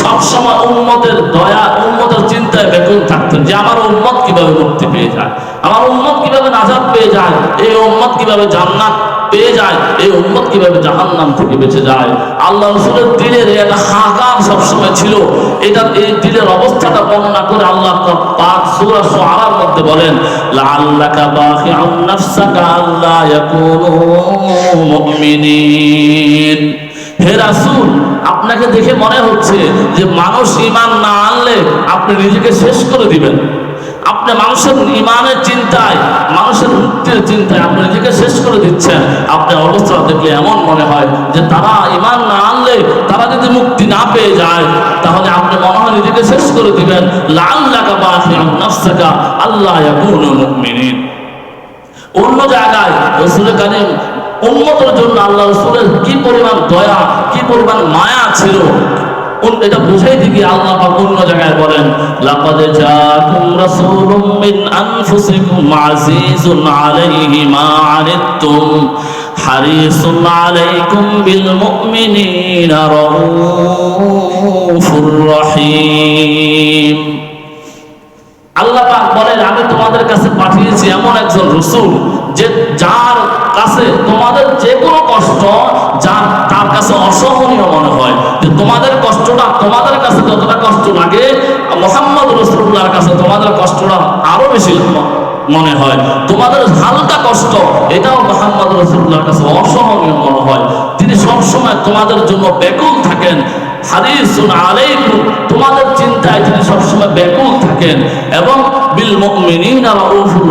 সবসময় উম্মতের দয়া, উম্মতের চিন্তায় বেকুল থাকতেন যে আমার উম্মত কীভাবে মুক্তি পেয়ে যায়, আমার উম্মত কীভাবে নাজাত পেয়ে যায়, এই উম্মত কীভাবে জান্নাত পেয়ে যায়, এই উম্মত কীভাবে জাহান্নাম থেকে বেঁচে যায়। আল্লাহ রসুলের দিলের একটা হাকার সবসময় ছিল। এটা এই দিলের অবস্থাটা বর্ণনা করে আল্লাহ পাক সূরা শুআরার মধ্যে বলেন, লাআল্লাকা বাখিউন নাফসাকা আল্লা ইয়াকুনু মুমিনিন। হে রাসূল, আপনাকে দেখে মনে হচ্ছে যে মানুষ ইমান না আনলে আপনি নিজেকে শেষ করে দিবেন। আপনি মানুষের ইমানের চিন্তায়, মানুষের মুক্তির চিন্তায় আপনি নিজেকে শেষ করে দিচ্ছেন। আপনার অবস্থা দেখলে এমন মনে হয় যে তারা ইমান না আনলে, তারা যদি মুক্তি না পেয়ে যায়, তাহলে আপনি মনে হয় নিজেকে শেষ করে দিবেন। লাল লাগা বা আল্লাহ অন্য জায়গায় রসুল কারিম উন্মতের জন্য আল্লাহ রসুলের কি পরিমাণ দয়া, কি পরিমাণ মায়া ছিল? এটা আল্লাহ অন্য জায়গায় বলেন আল্লাহ বলেন, আমি তোমাদের কাছে পাঠিয়েছি এমন একজন রসুল যে যার তোমাদের কষ্টটা, তোমাদের কাছে যতটা কষ্ট লাগে, মোহাম্মদ রসুল্লাহর কাছে তোমাদের কষ্টটা আরও বেশি মনে হয়। তোমাদের হালকা কষ্ট, এটাও মোহাম্মদ রসুল্লাহর কাছে অসহনীয় মনে হয়। তিনি সবসময় তোমাদের জন্য ব্যাকুল থাকেন। তোমাদের চিন্তায় তিনি সবসময় ব্যাকুল থাকেন। এবং বিল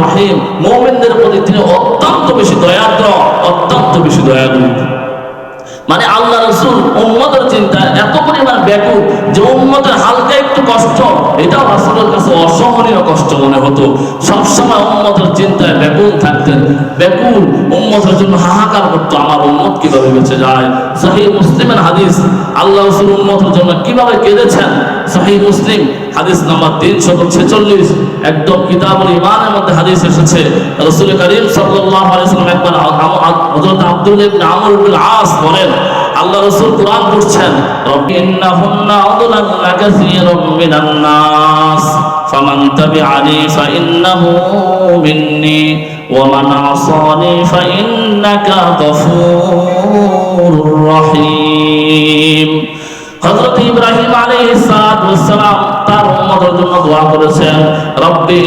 রহিম, মুমিনদের প্রতি তিনি অত্যন্ত বেশি দয়াদ্র, অত্যন্ত বেশি দয়ালু। মানে আল্লাহ রসুল উম্মতের চিন্তা এত পরিমাণ ব্যাকুল যে উম্মতের হালকা একটু কষ্ট, এটাও রাসুলের কাছে অসহনীয় কষ্ট মনে হতো। সবসময় উম্মতের চিন্তায় ব্যাকুল থাকতেন, ব্যাকুল উম্মতের জন্য হাহাকার করতো, আমার উম্মত কীভাবে বেঁচে যায়? সহি মুসলিমের হাদিস, আল্লাহ রসুল উম্মতের জন্য কীভাবে কেঁদেছেন? সহি মুসলিম, হাদিস নাম্বার তিনশো ছেচল্লিশ, একদম কিতাবুল ইমানের মধ্যে হাদিস এসেছে। রসুল করিম সাল্লাহ আলাইসালাম একবার হজরত আব্দুল ইবনে আমর ইবনে আস বলেন, আল্লাহ রাসূল কোরআন পড়ছেন ইন্নাহুন্না আদলাল্লা কাসীরুম মিনান নাস, ফামান তাবিআনি ফাইন্নাহু মিন্নি, ওয়া মান আসানি ফাইন্নাকা গফুরুর রহিম। হযরত ইব্রাহিম আলাইহিস তার উম্মতের জন্য দোয়া করেছেন, রব্বি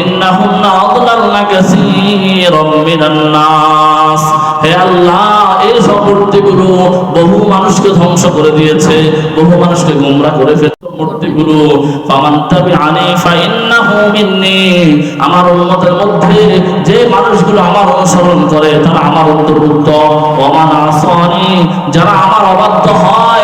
কাসীরাম মিনান নাস। হে আল্লাহ, এই বহু মানুষকে ধ্বংস করে দিয়েছে, বহু মানুষকে গোমরা করে মূর্তিগুলো ফামান মিন্নি। আমার উম্মতের মধ্যে যে মানুষগুলো আমার অনুসরণ করে, তারা আমার অন্তর্ভুক্ত। ওমান আসানি, যারা আমার অবাধ্য হয়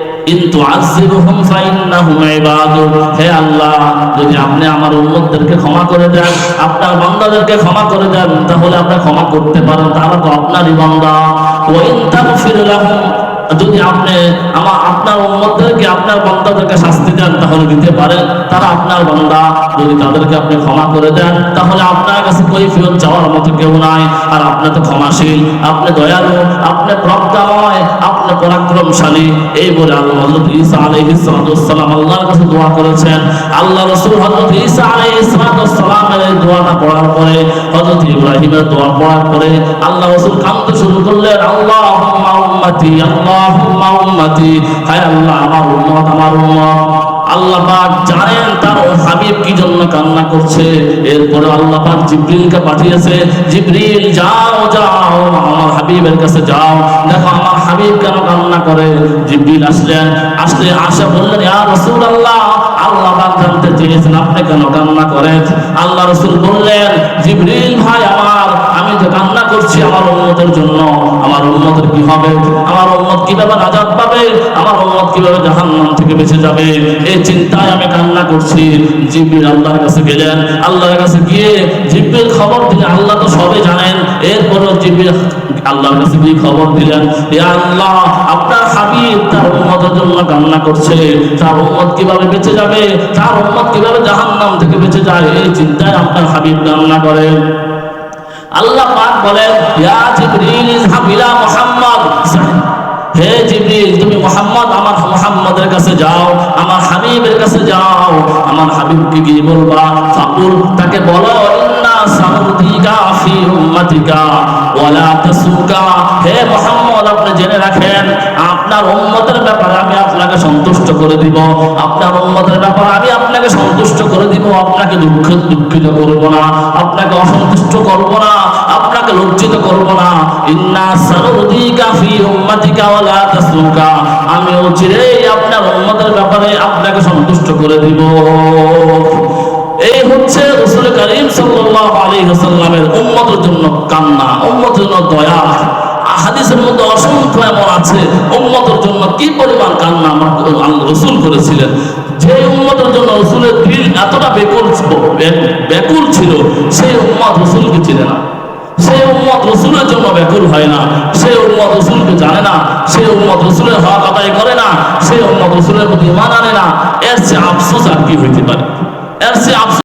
কিন্তু আজিবহুম ফাইন্নাহুম ইবাদুক হে আল্লাহ, যদি আপনি আমার উম্মতদেরকে ক্ষমা করে দেন, আপনার বান্দাদেরকে ক্ষমা করে দেন, তাহলে আপনি ক্ষমা করতে পারেন, তারা তো আপনারই বান্দা। ওয়া ইন যদি আপনি আমার আপনার উম্মতদেরকে, আপনার বান্দাদেরকে শাস্তি দেন, তাহলে দিতে পারেন তারা আপনার বান্দা। যদি তাদেরকে আপনি ক্ষমা করে দেন, তাহলে আপনার কাছে কৈফিয়ত চাওয়ার মতো কেউ নাই। আর আপনি তো ক্ষমাশীল, আপনি দয়ালু, আপনি প্রজ্ঞাময়, আপনি পরাক্রমশালী। এই বলে আল্লাহ হযরত ঈসা আলাইহিস সালাম আল্লাহর কাছে দোয়া করেছেন। আল্লাহ রাসূল হযরত ঈসা আলাইহিস সালামের দোয়াটা পড়ার পরে, হযরত ইব্রাহিমের দোয়া পড়ার পরে আল্লাহ রাসূল কাঁদতে শুরু করলেন, আল্লাহুম্মা উম্মতি আল্লাহুম্মা উম্মতি, হায় আল্লাহ, আমার উম্মত আমার উম্মত। আল্লাহ পাক জানেন তার হাবিব কি জন্য কান্না করছে। এরপরে আল্লাহ পাক জিব্রিলকে পাঠিয়েছে, জিব্রিল, যাও যাও, আমার হাবিবের কাছে যাও। দেখো, আমার হাবিব কেন কান্না করে? জিব্রিল আসলেন আসলে আসে বললেন, ইয়া রাসূলুল্লাহ, আল্লাহ পাক জানতে চেয়েছেন আপনি কেন কান্না করেন? আল্লাহ রাসূল বললেন, জিব্রিল ভাই আমার, আমি যে কান্না করছি আমার উন্মতের জন্য, আমার উন্মতের কি হবে? আমার উন্মত কীভাবে নাজাত পাবে? আমার উন্মত কীভাবে জাহান্নাম থেকে বেঁচে যাবে? এই চিন্তায় আমি কান্না করছি। জিব্রিল আল্লাহর কাছে গেলেন। আল্লাহর কাছে গিয়ে জিব্রিল খবর দিলেন। আল্লাহ তো সবে জানেন। এরপরও জিব্রিল আল্লাহর কাছে গিয়ে খবর দিলেন ইয়া আল্লাহ, আপনার হাবিব তার উম্মতের জন্য কান্না করছে। তার উম্মত কীভাবে বেঁচে যাবে? তার উম্মত কীভাবে জাহান্নাম থেকে বেঁচে যায়? এই চিন্তায় আপনার হাবিব কান্না করেন আল্লাহ পাক বলেন, ইয়া জিবরিল, ইযহাব ইলা মুহাম্মদ। হে জিবরিল, তুমি মুহাম্মদ, আমার মুহাম্মাদের কাছে যাও, আমার হাবিবের কাছে যাও, আমার হাবিবকে গিয়ে বলবা, ফাকুল, তাকে বলো সাউদিকা আপনাকে সন্তুষ্ট করে দিব। আপনার উম্মতের আমি আপনাকে সন্তুষ্ট করে দিব। আপনাকে দুঃখ দুঃখিত করব না, আপনাকে অসন্তুষ্ট করব না, আপনাকে লজ্জিত করব না। ইন্না সানুদিকা ফি উম্মাতিকা ওয়ালা তাসুকা। আমি অচিরেই আপনার উম্মতের ব্যাপারে আপনাকে সন্তুষ্ট করে দিব। এই হচ্ছে রসুল করিম সাল্লাল্লাহু আলাইহি ওয়াসাল্লামের উম্মতের জন্য কান্না, উম্মতের জন্য দয়া। হাদিসের মধ্যে আছে জন্য কি পরিমাণ কান্না আমার রসুল করেছিলেন? যে জন্য এতটা বেকুল ব্যাকুল ছিল, সেই উম্মত রসুলকে চিনে না। সেই উম্মত রসুলের জন্য ব্যাকুল হয় না। সেই উম্মত রসুলকে জানে না। সেই উম্মত রসুলের হক আদায় করে না। সেই উম্মত রসুলের প্রতি ইমান আনে না। এর চেয়ে আফসোস আর কি হইতে পারে? এর আফসোস